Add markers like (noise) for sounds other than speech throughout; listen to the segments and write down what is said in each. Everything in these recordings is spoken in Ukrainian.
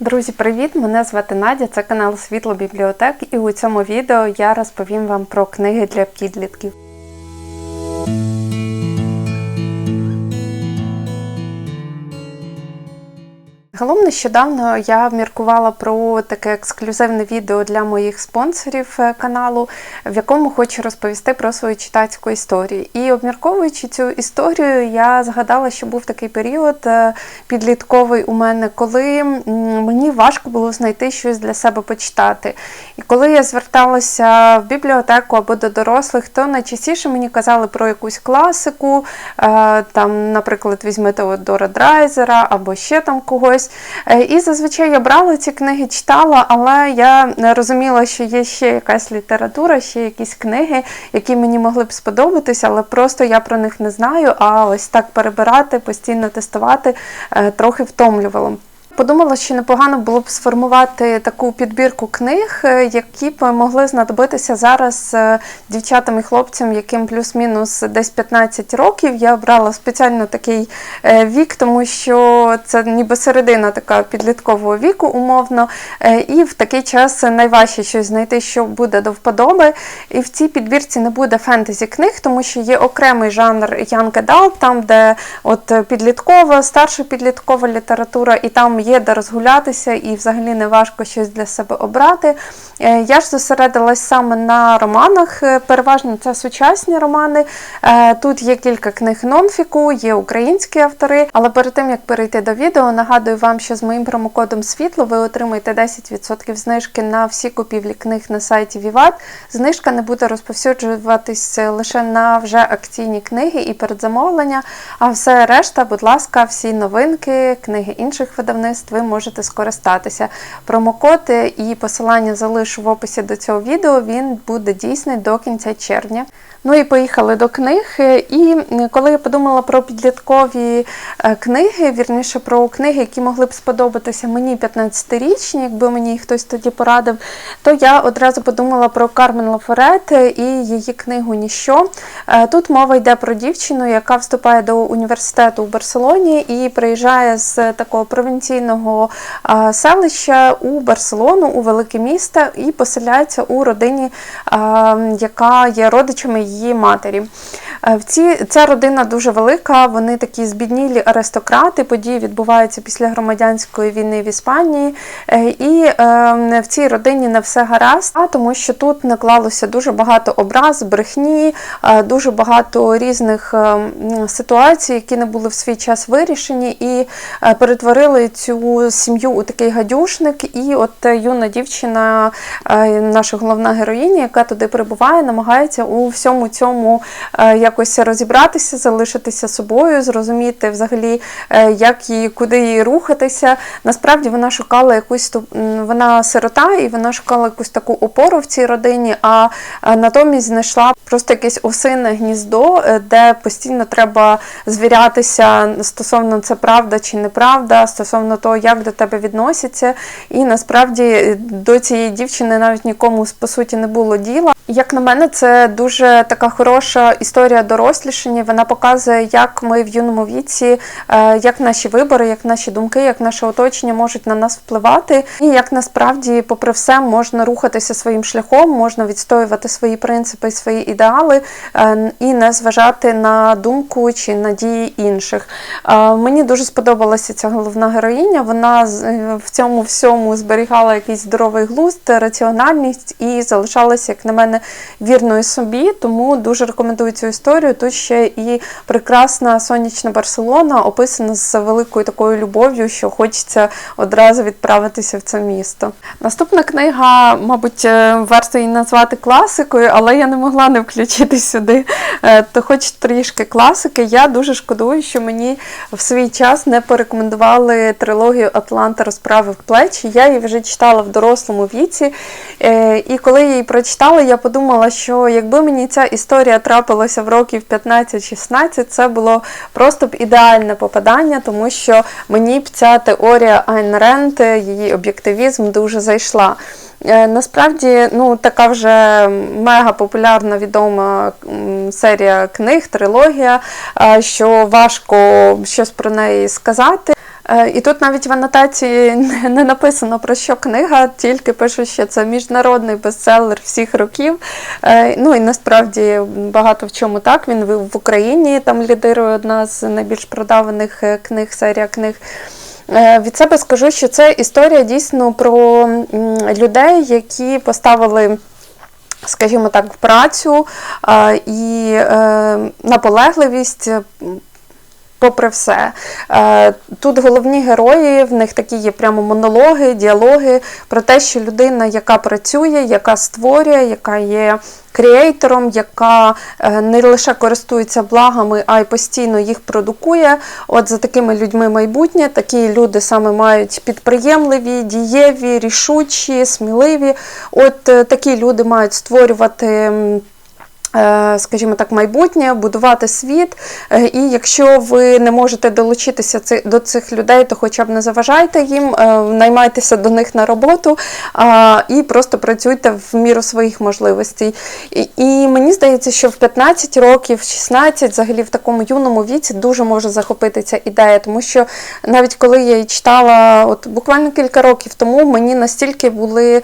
Друзі, привіт! Мене звати Надя, це канал Світло Бібліотек, і у цьому відео я розповім вам про книги для підлітків. Загалом нещодавно я міркувала про таке ексклюзивне відео для моїх спонсорів е, каналу, в якому хочу розповісти про свою читацьку історію. І обмірковуючи цю історію, я згадала, що був такий період е, підлітковий у мене, коли мені важко було знайти щось для себе почитати. І коли я зверталася в бібліотеку або до дорослих, то найчастіше мені казали про якусь класику, е, там, наприклад, візьми Теодора Драйзера або ще там когось. Е, І зазвичай я брала ці книги, читала, але я розуміла, що є ще якась література, ще якісь книги, які мені могли б сподобатися, але просто я про них не знаю. А ось так перебирати, постійно тестувати е, трохи втомлювало. Подумала, що непогано було б сформувати таку підбірку книг, е, які б могли знадобитися зараз е, дівчатам і хлопцям, яким плюс-мінус десь 15 років. Я обрала спеціально такий е, вік, тому що це ніби середина така підліткового віку, умовно. І в такий час найважче щось знайти, що буде до вподоби. І в цій підбірці не буде фентезі книг, тому що є окремий жанр Young Adult, там, де от підліткова, старша підліткова література, і там є де розгулятися, і взагалі не важко щось для себе обрати. Е, Я ж зосередилась саме на романах. Е, Переважно це сучасні романи. Е, Тут є кілька книг нонфіку, є українські автори. Але перед тим як перейти до відео, нагадую вам, що з моїм промокодом світло ви отримаєте 10% знижки на всі купівлі книг на сайті Vivat. Знижка не буде розповсюджуватись лише на вже акційні книги і передзамовлення. А все решта, будь ласка, всі новинки, книги інших видавництв ви можете скористатися. Промокод і посилання залишу в описі до цього відео. Він буде дійсний до кінця червня. Ну і поїхали до книг. І коли я подумала про підліткові е, книги, вірніше про книги, які могли б сподобатися мені 15-річні, якби мені хтось тоді порадив, то я одразу подумала про Кармен Лафорет і її книгу Ніщо. Е, Тут мова йде про дівчину, яка вступає до університету у Барселоні і приїжджає з такого провінційного е, селища у Барселону, у велике місто, і поселяється у родині, е, яка є родичами її матері. Е, В ці, ця родина дуже велика, вони такі збіднілі аристократи. Події відбуваються після громадянської війни в Іспанії. Е, І е, в цій родині не все гаразд, тому що тут наклалося дуже багато образ, брехні, е, дуже багато різних е, ситуацій, які не були в свій час вирішені, і перетворили цю сім'ю у такий гадюшник. І от юна дівчина, наша головна героїня, яка туди перебуває, намагається у всьому цьому якось розібратися, залишитися собою, зрозуміти взагалі, е, як їй, куди їй рухатися. Насправді вона шукала якусь ту- вона сирота, і вона шукала якусь таку опору в цій родині, а натомість знайшла просто якесь осине гніздо, е, де постійно треба звірятися стосовно це правда чи неправда, стосовно того, як до тебе відносяться. І насправді е, до цієї дівчини навіть нікому по суті не було діла. Як на мене, це дуже така хороша історія дорослішання. Вона показує, як ми в юному віці, е, як наші вибори, як наші думки, як наше оточення можуть на нас впливати, і як насправді, попри все, можна рухатися своїм шляхом, можна відстоювати свої принципи, свої ідеали е, і не зважати на думку чи на дії інших. Е, Мені дуже сподобалася ця головна героїня. Вона в цьому всьому зберігала якийсь здоровий глузд, раціональність і залишалася, як на мене, вірною собі. Тому дуже рекомендую цю історію. Тут ще і прекрасна сонячна Барселона, описана з великою такою любов'ю, що хочеться одразу відправитися в це місто. Наступна книга, мабуть, е, варто її назвати класикою, але я не могла не включити сюди. е, То хоч трішки класики. Я дуже шкодую, що мені в свій час не порекомендували трилогію Атланта розправив плечі. Я її вже читала в дорослому віці. Е, І коли я її прочитала, я подумала, що якби мені ця історія трапилася в років 15-16, це було просто б ідеальне попадання, тому що мені б ця теорія Айн Рент, її об'єктивізм дуже зайшла. Е, Насправді, ну така вже мега популярна відома серія книг, трилогія, е, що важко щось про неї сказати. Е, І тут навіть в анотації (laughs) не- написано про що книга, тільки пишуть, що це міжнародний бестселер всіх років. Е, Ну і насправді багато в чому так. Він в Україні там лідирує одна з найбільш продаваних е, книг, серія книг. Від себе скажу, що це історія дійсно про людей, які поставили скажімо так, в працю і наполегливість. Попри все, Е, тут головні герої, в них такі є прямо монологи, діалоги про те, що людина, яка працює, яка створює, яка є креатором, яка е, не лише користується благами, а й постійно їх продукує. От за такими людьми майбутнє. Такі люди саме мають підприємливі, дієві, рішучі, сміливі. От е, такі люди мають створювати. Е, Скажімо так, майбутнє, будувати світ. Е, І якщо ви не можете долучитися до цих людей, то хоча б не заважайте їм, е, наймайтеся до них на роботу і просто працюйте в міру своїх можливостей. І, мені здається, що в 15 років, 16, взагалі в такому юному віці дуже може захопити ця ідея, тому що навіть коли я її читала, от буквально кілька років тому, мені настільки були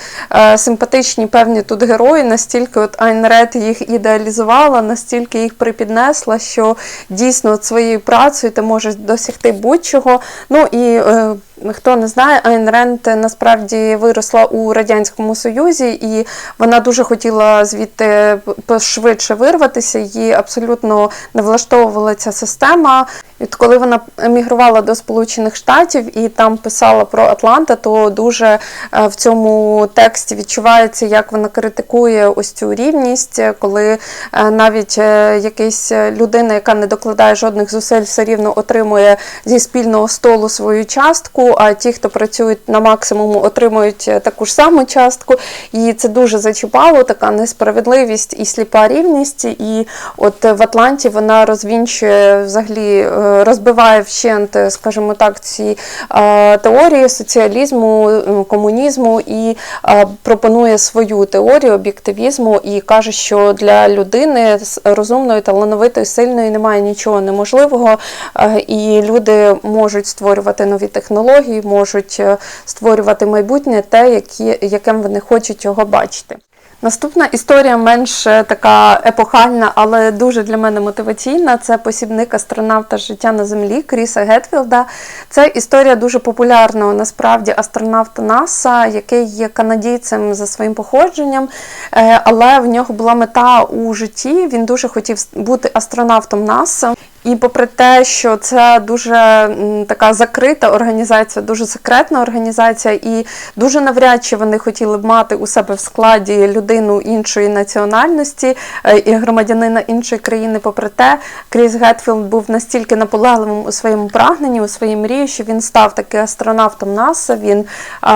симпатичні певні тут герої, настільки от Айн Ред їх ідеалізувала, настільки їх припіднесла, що дійсно своєю працею ти можеш досягти будь-чого. Ну і е, Хто не знає, Айн Ренд насправді виросла у Радянському Союзі, і вона дуже хотіла звідти пошвидше вирватися. Її абсолютно не влаштовувала ця система. І от коли вона емігрувала до Сполучених Штатів і там писала про Атланта, то дуже е, в цьому тексті відчувається, як вона критикує ось цю рівність, коли е, навіть е, якась людина, яка не докладає жодних зусиль, все рівно отримує зі спільного столу свою частку, а ті, хто працюють на максимуму, отримують е, таку ж саму частку. І це дуже зачіпало, така несправедливість і сліпа рівність. І от в Атланті вона розвінчує взагалі, е, розбиває вщент, е, скажімо так, ці е, теорії соціалізму, комунізму і е, пропонує свою теорію об'єктивізму і каже, що для людини розумної, талановитої, сильної немає нічого неможливого, е, і люди можуть створювати нові технології, можуть е, створювати майбутнє те, яким вони хочуть його бачити. Наступна історія менш е, така епохальна, але дуже для мене мотиваційна. Це посібник астронавта життя на землі Кріса Гетфілда. Це історія дуже популярного насправді астронавта НАСА, який є канадійцем за своїм походженням, Е, але в нього була мета у житті. Він дуже хотів бути астронавтом НАСА. І попри те, що це дуже така закрита організація, дуже секретна організація, і дуже навряд чи вони хотіли б мати у себе в складі людину іншої національності е, і громадянина іншої країни. Попри те, Кріс Гетфілд був настільки наполегливим у своєму прагненні, у своїй мрії, що він став таки астронавтом НАСА. Він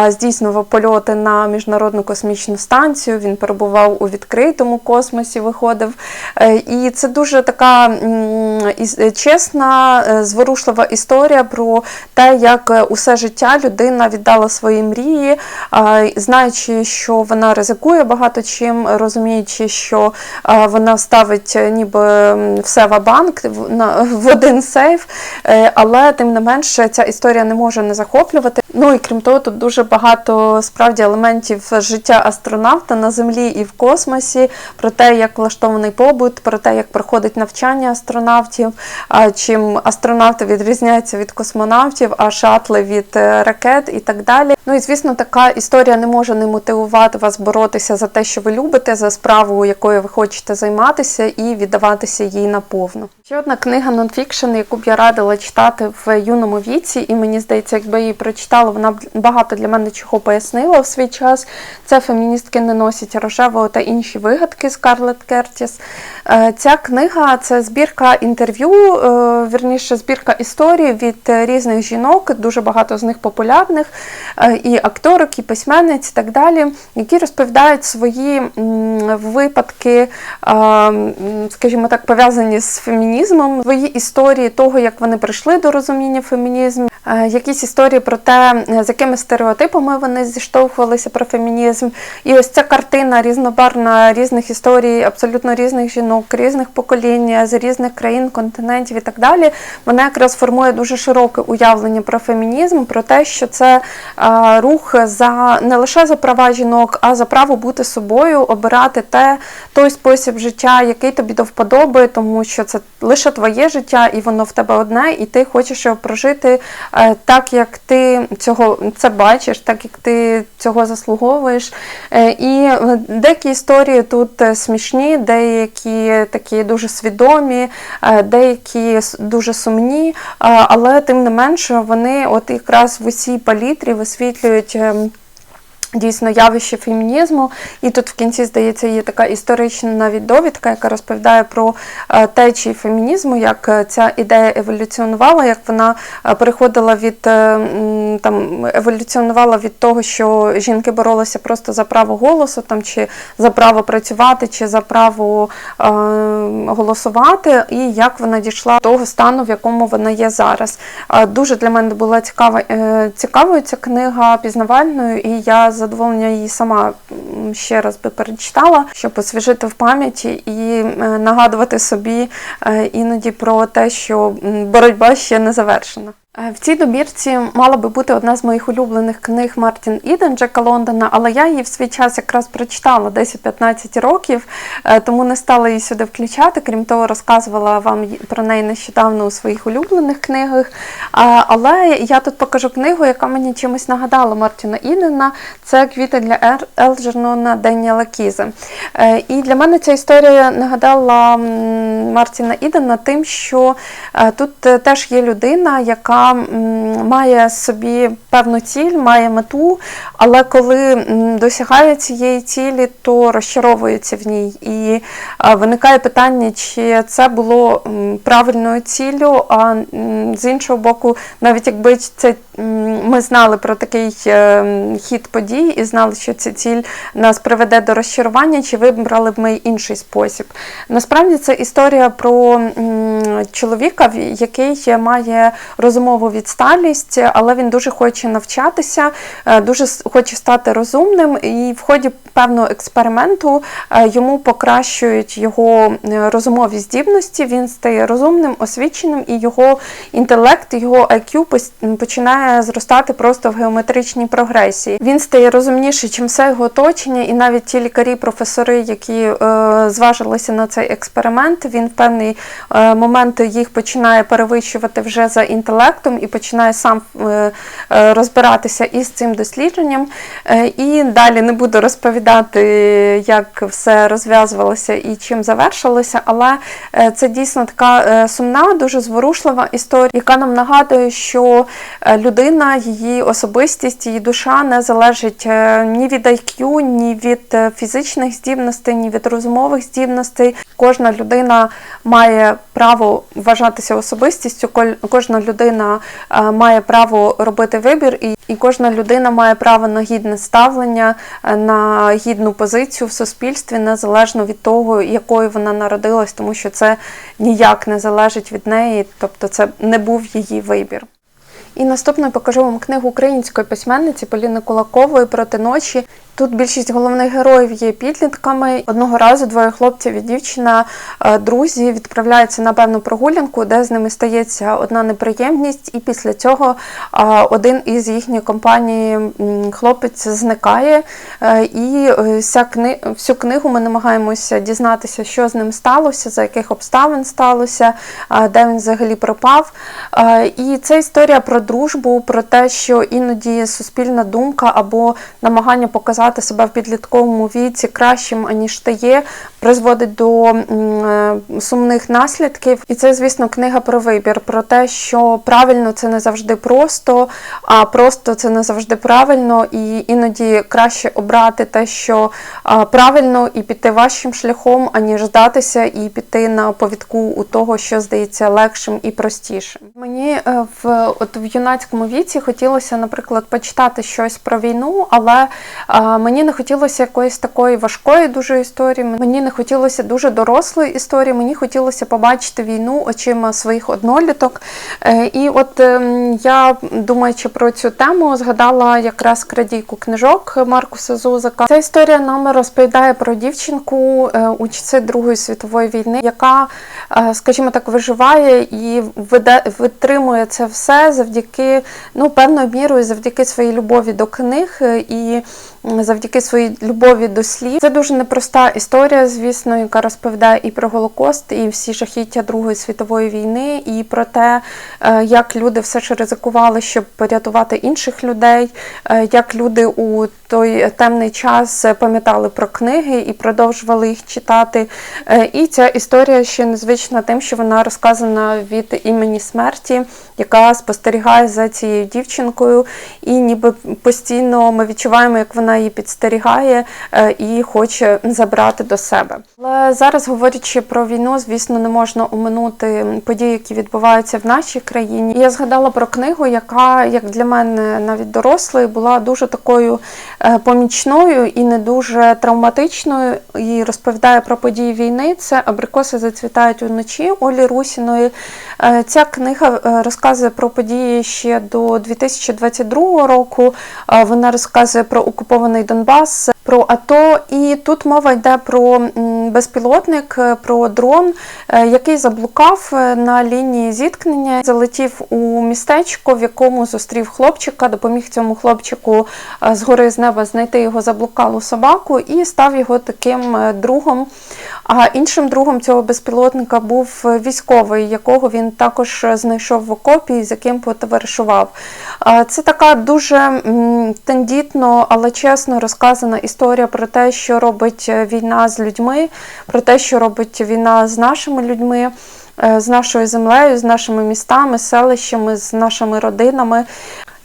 здійснював польоти на міжнародну космічну станцію. Він перебував у відкритому космосі, виходив. Е, І це дуже така чесна, е, зворушлива історія про те, як е, усе життя людина віддала свої мрії, знаючи, що вона ризикує багато чим, розуміючи, що вона ставить е, ніби все в банк (laughs) в один сейф, Е, але тим не менше ця історія не може не захоплювати. Ну і крім того, тут дуже багато справді елементів життя астронавта на землі і в космосі, про те, як влаштований побут, про те, як проходить навчання астронавтів, чим астронавти відрізняються від космонавтів, а шатли від е, ракет і так далі. Ну і звісно, така історія не може не мотивувати вас боротися за те, що ви любите, за справу, якою ви хочете займатися, і віддаватися їй наповну. Ще одна книга нонфікшн, яку б я радила читати в юному віці, і мені здається, якби її прочитала, вона б багато для мене чого пояснила в свій час. Це феміністки не носять рожевого та інші вигадки Скарлетт Кертіс. Е, Ця книга це збірка інтерв'ю, вірніше, збірка історій від е, різних жінок, дуже багато з них популярних, е, і акторок, і письменниць, і так далі, які розповідають свої випадки, е, скажімо так, пов'язані з фемінізмом, свої історії того, як вони прийшли до розуміння фемінізму, е, якісь історії про те, е, з якими стереотипами вони зіштовхувалися про фемінізм. І ось ця картина різнобарна різних історій, абсолютно різних жінок, різних поколінь, з різних країн, континентів континентів і так далі, вона якраз формує дуже широке уявлення про фемінізм, про те, що це е, рух за не лише за права жінок, а за право бути собою, обирати те, той спосіб життя, який тобі до вподоби, тому що це лише твоє життя, і воно в тебе одне, і ти хочеш його прожити е, так, як ти цього це бачиш, так як ти цього заслуговуєш. Е, І деякі історії тут смішні, деякі такі дуже свідомі, е, деякі дуже сумні, але тим не менше вони от якраз в усій палітрі висвітлюють. Дійсно, явище фемінізму, і тут в кінці здається є така історична навіть довідка, яка розповідає про е, течії фемінізму, як е, ця ідея еволюціонувала, як вона е, переходила від там еволюціонувала від того, що жінки боролися просто за право голосу, там чи за право працювати, чи за право е, голосувати, і як вона дійшла до того стану, в якому вона є зараз. Дуже для мене була цікава цікавою ця книга пізнавальною, і я з задоволення її сама ще раз би перечитала, щоб освіжити в пам'яті і е, нагадувати собі е, іноді про те, що боротьба ще не завершена. Е, В цій добірці мала би бути одна з моїх улюблених книг Мартін Іден Джека Лондона, але я її в свій час якраз прочитала 10-15 років, е, тому не стала її сюди включати. Крім того, розказувала вам про неї нещодавно у своїх улюблених книгах. Але я тут покажу книгу, яка мені чимось нагадала Мартіна Ідена. Це квіти для Ер- Елджернона Деніела Кізе. Е, І для мене ця історія нагадала Мартіна Ідена тим, що е, тут е, теж є людина, яка має собі певну ціль, має мету, але коли досягає цієї цілі, то розчаровується в ній. І виникає питання, чи це було правильною ціллю, а з іншого боку, навіть якби це ми знали про такий е, хід подій і знали, що ця ціль нас приведе до розчарування, чи вибрали б ми інший спосіб. Насправді це історія про чоловіка, який має розумову відсталість, але він дуже хоче навчатися, е, дуже хоче стати розумним, і в ході певного експерименту е, йому покращують його е, розумові здібності. Він стає розумним, освіченим, і його інтелект, його IQ починає зростати просто в геометричній прогресії. Він стає розумніший, чим все його оточення, і навіть ті лікарі, професори, які зважилися на цей експеримент, він в певний момент їх починає перевищувати вже за інтелектом і починає сам е, е, розбиратися із цим дослідженням. Е, і далі не буду розповідати, як все розв'язувалося і чим завершилося, але це дійсно така сумна, дуже зворушлива історія, яка нам нагадує, що людина, її особистість, її душа не залежить ні від IQ, ні від фізичних здібностей, ні від розумових здібностей. Кожна людина має право вважатися особистістю, кожна людина е, має право робити вибір, і, і кожна людина має право на гідне ставлення, е, на гідну позицію в суспільстві, незалежно від того, якою вона народилась, тому що це ніяк не залежить від неї, тобто це не був її вибір. І наступною покажу вам книгу української письменниці Поліни Кулакової проти ночі. Тут більшість головних героїв є підлітками. Одного разу двоє хлопців і дівчина, е, друзі, відправляються на певну прогулянку, де з ними стається одна неприємність, і після цього е, один із їхньої компанії хлопець зникає. Е, І всю книгу ми намагаємося дізнатися, що з ним сталося, за яких обставин сталося, де він взагалі пропав. І це історія про дружбу, про те, що іноді суспільна думка або намагання показати себе в підлітковому віці кращим, аніж ти є, призводить до е, сумних наслідків. І це, звісно, книга про вибір, про те, що правильно це не завжди просто, а просто це не завжди правильно, і іноді краще обрати те, що правильно, і піти вашим шляхом, аніж здатися і піти на повідку у того, що здається легшим і простішим. Мені е, в от в юнацькому віці хотілося, наприклад, почитати щось про війну, але Мені не хотілося якоїсь такої важкої дуже історії. Мені не хотілося дуже дорослої історії. Мені хотілося побачити війну очима своїх одноліток. Е, І от ем, я, думаючи про цю тему, згадала якраз крадійку книжок Маркуса Зузака. Ця історія нам розповідає про дівчинку е, у часи Другої світової війни, яка, е, скажімо так, виживає і витримує це все завдяки ну, певною мірою, завдяки своїй любові до книг і завдяки своїй любові до слів. Це дуже непроста історія, звісно, яка розповідає і про Голокост, і всі жахіття Другої світової війни, і про те, е, як люди все ж ризикували, щоб порятувати інших людей, е, як люди у той темний час пам'ятали про книги і продовжували їх читати. Е, І ця історія ще незвична тим, що вона розказана від імені смерті, яка спостерігає за цією дівчинкою, і ніби постійно ми відчуваємо, як вона її підстерігає е, і хоче забрати до себе. Але зараз, говорячи про війну, звісно, не можна оминути події, які відбуваються в нашій країні. Я згадала про книгу, яка, як для мене, навіть дорослої, була дуже такою е, помічною і не дуже травматичною. І розповідає про події війни. Це Абрикоси зацвітають уночі Олі Русіної. Е, Ця книга е, розказує про події ще до 2022 року. Е, Вона розказує про окупований Донбас, про АТО. І тут мова йде про безпілотник, е, про дрон, е, який заблукав е, на лінії зіткнення, залетів у містечко, в якому зустрів хлопчика, допоміг цьому хлопчику е, згори з неба знайти його заблукалу собаку і став його таким е, другом. А іншим другом цього безпілотника був е, військовий, якого він також е, знайшов в окопі, і з яким потоваришував. Це така дуже тендітно, але чесно розказана історія про те, що робить війна з людьми, про те, що робить війна з нашими людьми. З нашою землею, з нашими містами, селищами, з нашими родинами.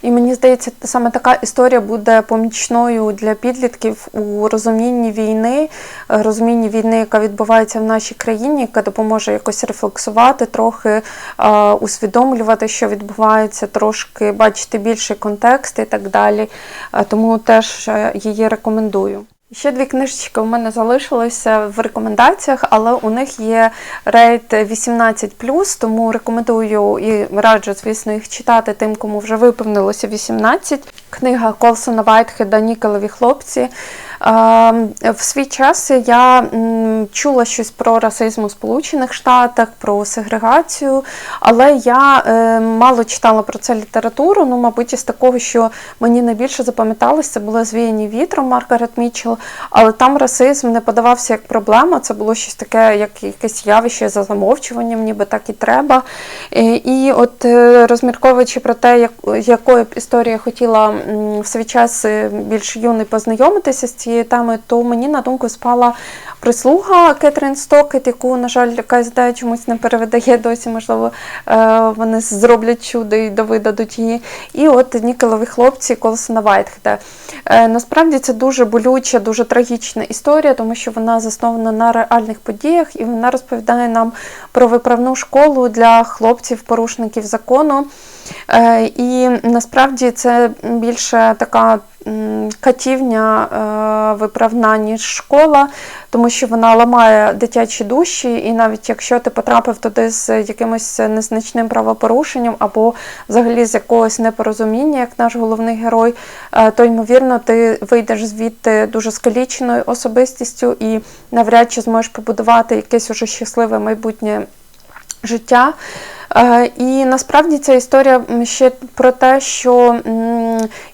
І мені здається, саме така історія буде помічною для підлітків у розумінні війни, е, розумінні війни, яка відбувається в нашій країні, яка допоможе якось рефлексувати, трохи е, усвідомлювати, що відбувається, трошки бачити більший контекст і так далі. Е, Тому теж її рекомендую. Ще дві книжечки у мене залишилися в рекомендаціях, але у них є рейд 18+, тому рекомендую і раджу, звісно, їх читати тим, кому вже виповнилося 18. Книга Колсона Вайтхеда Нікелеві хлопці. В свій час я чула щось про расизм у Сполучених Штатах, про сегрегацію, але я е, мало читала про це літературу. Ну, мабуть, із такого, що мені найбільше запам'яталося, це було звіяні вітром Маргарет Мітчелл, але там расизм не подавався як проблема. Це було щось таке, як якесь явище за замовчуванням, ніби так і треба. І от е, розмірковуючи про те, як, якою б історією хотіла в свій час е, більш юний познайомитися з цією темою, то мені на думку спала прислуга Кетрін Стокет, яку, на жаль, КСД чомусь не перевидає досі, можливо, е, вони зроблять чудо і довидадуть її. І от Нікелові хлопці Колсона Вайтхеда. Е, Насправді це дуже болюча, дуже трагічна історія, тому що вона заснована на реальних подіях і вона розповідає нам про виправну школу для хлопців-порушників закону. Е, І насправді це більше така катівня е, виправна, ніж школа, тому що вона ламає дитячі душі, і навіть якщо ти потрапив туди з якимось незначним правопорушенням або взагалі з якогось непорозуміння, як наш головний герой, е, то ймовірно ти вийдеш звідти дуже скаліченою особистістю і навряд чи зможеш побудувати якесь уже щасливе майбутнє життя. Е, І насправді ця історія ще про те, що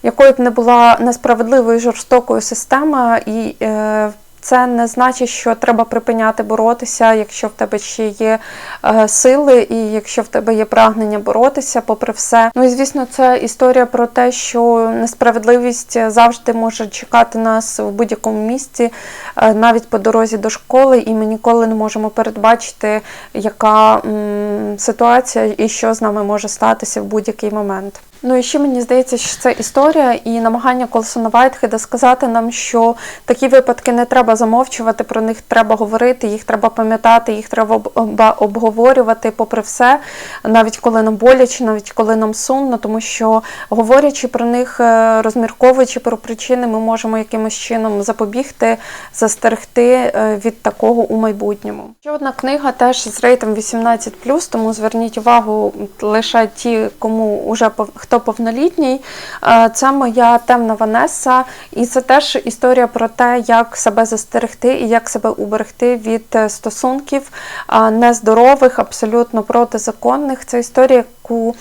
якою б не була несправедливою жорстокою система, і е, це не значить, що треба припиняти боротися, якщо в тебе ще є е, сили, і якщо в тебе є прагнення боротися, попри все. Ну і звісно, це історія про те, що несправедливість завжди може чекати нас в будь-якому місці, е, навіть по дорозі до школи, і ми ніколи не можемо передбачити, яка м, ситуація і що з нами може статися в будь-який момент. Ну і ще мені здається, що це історія і намагання Колсона Вайтхеда сказати нам, що такі випадки не треба замовчувати, про них треба говорити, їх треба пам'ятати, їх треба об- об- обговорювати попри все, навіть коли нам боляче, навіть коли нам сумно, тому що говорячи про них, е, розмірковуючи про причини, ми можемо якимось чином запобігти, застерегти е, від такого у майбутньому. Ще одна книга теж з рейтом 18+, тому зверніть увагу лише ті, кому вже пов- хто повнолітній. Е, Це моя темна Ванеса, і це теж історія про те, як себе застерегти і як себе уберегти від е, стосунків е, нездорових, абсолютно протизаконних. Це історія, яку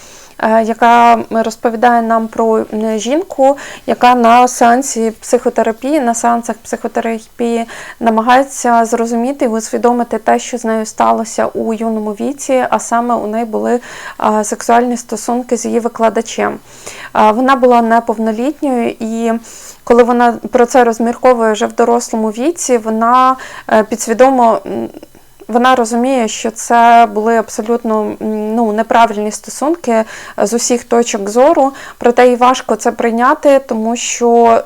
яка розповідає нам про е, жінку, яка на сеансі психотерапії, на сеансах психотерапії намагається зрозуміти і усвідомити те, що з нею сталося у юному віці, а саме у неї були е, сексуальні стосунки з її викладачем. Е, Вона була неповнолітньою і коли вона про це розмірковує вже в дорослому віці, вона е, підсвідомо. вона розуміє, що це були абсолютно ну, неправильні стосунки з усіх точок зору, проте і важко це прийняти, тому що.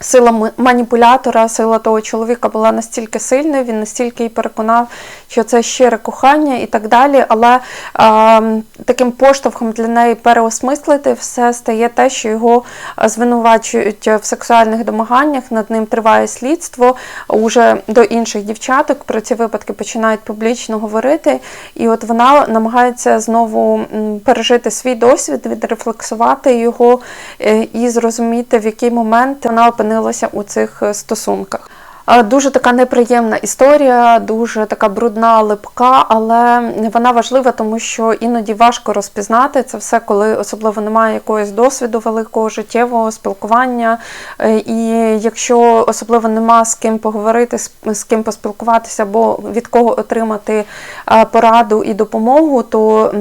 Ем, Сила маніпулятора, сила того чоловіка була настільки сильною, він настільки її переконав, що це щире кохання і так далі. Але а, таким поштовхом для неї переосмислити все стає те, що його звинувачують в сексуальних домаганнях, над ним триває слідство. Уже до інших дівчаток про ці випадки починають публічно говорити. І от вона намагається знову пережити свій досвід, відрефлексувати його е, і зрозуміти, в який момент вона опинилася у цих е, стосунках. Дуже така неприємна історія, дуже така брудна, липка, але вона важлива, тому що іноді важко розпізнати це все, коли особливо немає якогось досвіду великого життєвого спілкування. Е, І якщо особливо нема з ким поговорити, з- ким поспілкуватися, або від кого отримати е, пораду і допомогу, то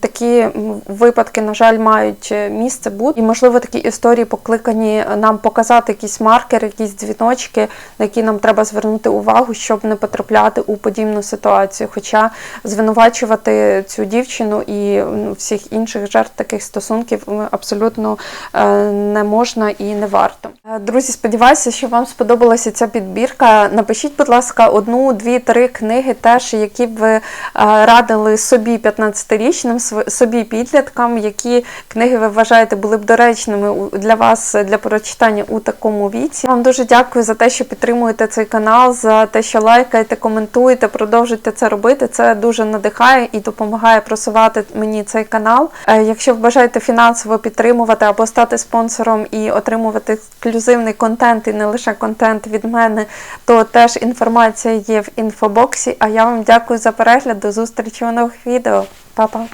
такі випадки, на жаль, мають місце бути. І можливо такі історії покликані нам показати якісь маркери, якісь дзвіночки, на які нам треба звернути увагу, щоб не потрапляти у подібну ситуацію. Хоча звинувачувати цю дівчину і всіх інших жертв таких стосунків абсолютно е, не можна і не варто. Е, Друзі, сподіваюся, що вам сподобалася ця підбірка. Напишіть, будь ласка, одну, дві, три книги, теж які б ви е, радили собі 15-річним, собі підліткам, які книги ви вважаєте були б доречними для вас для прочитання у такому віці. Вам дуже дякую за те, що підтримуєте цей канал, за те, що лайкаєте, коментуєте, продовжуйте це робити. Це дуже надихає і допомагає просувати мені цей канал. Е, Якщо бажаєте фінансово підтримувати або стати спонсором і отримувати ексклюзивний контент, і не лише контент від мене, то теж інформація є в інфобоксі. А я вам дякую за перегляд. До зустрічі у нових відео. Па-па!